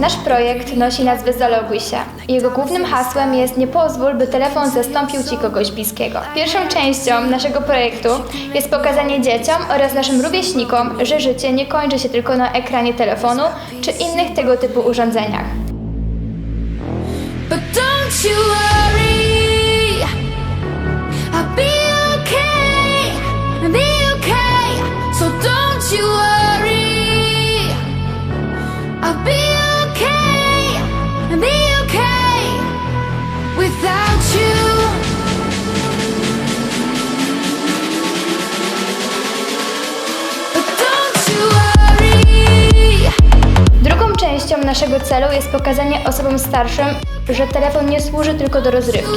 Nasz projekt nosi nazwę Zaloguj się. Jego głównym hasłem jest nie pozwól, by telefon zastąpił Ci kogoś bliskiego. Pierwszą częścią naszego projektu jest pokazanie dzieciom oraz naszym rówieśnikom, że życie nie kończy się tylko na ekranie telefonu czy innych tego typu urządzeniach. But don't you częścią naszego celu jest pokazanie osobom starszym, że telefon nie służy tylko do rozrywki.